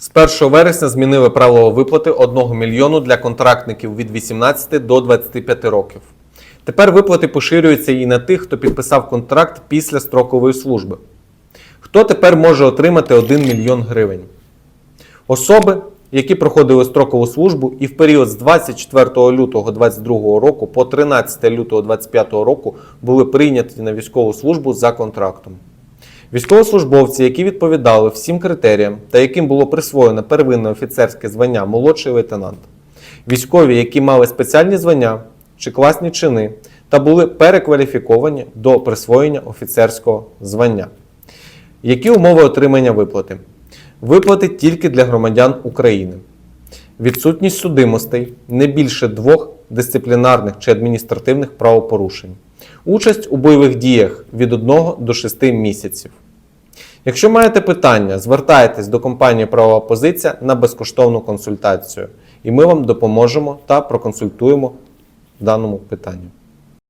З 1 вересня змінили правила виплати 1 мільйону для контрактників від 18 до 25 років. Тепер виплати поширюються і на тих, хто підписав контракт після строкової служби. Хто тепер може отримати 1 мільйон гривень? Особи, які проходили строкову службу і в період з 24 лютого 2022 року по 13 лютого 2025 року були прийняті на військову службу за контрактом. Військовослужбовці, які відповідали всім критеріям та яким було присвоєно первинне офіцерське звання молодший лейтенант, військові, які мали спеціальні звання чи класні чини та були перекваліфіковані до присвоєння офіцерського звання. Які умови отримання виплати? Виплати тільки для громадян України. Відсутність судимостей не більше двох дисциплінарних чи адміністративних правопорушень. Участь у бойових діях від 1 до 6 місяців. Якщо маєте питання, звертайтесь до компанії Правова позиція на безкоштовну консультацію, і ми вам допоможемо та проконсультуємо в даному питанні.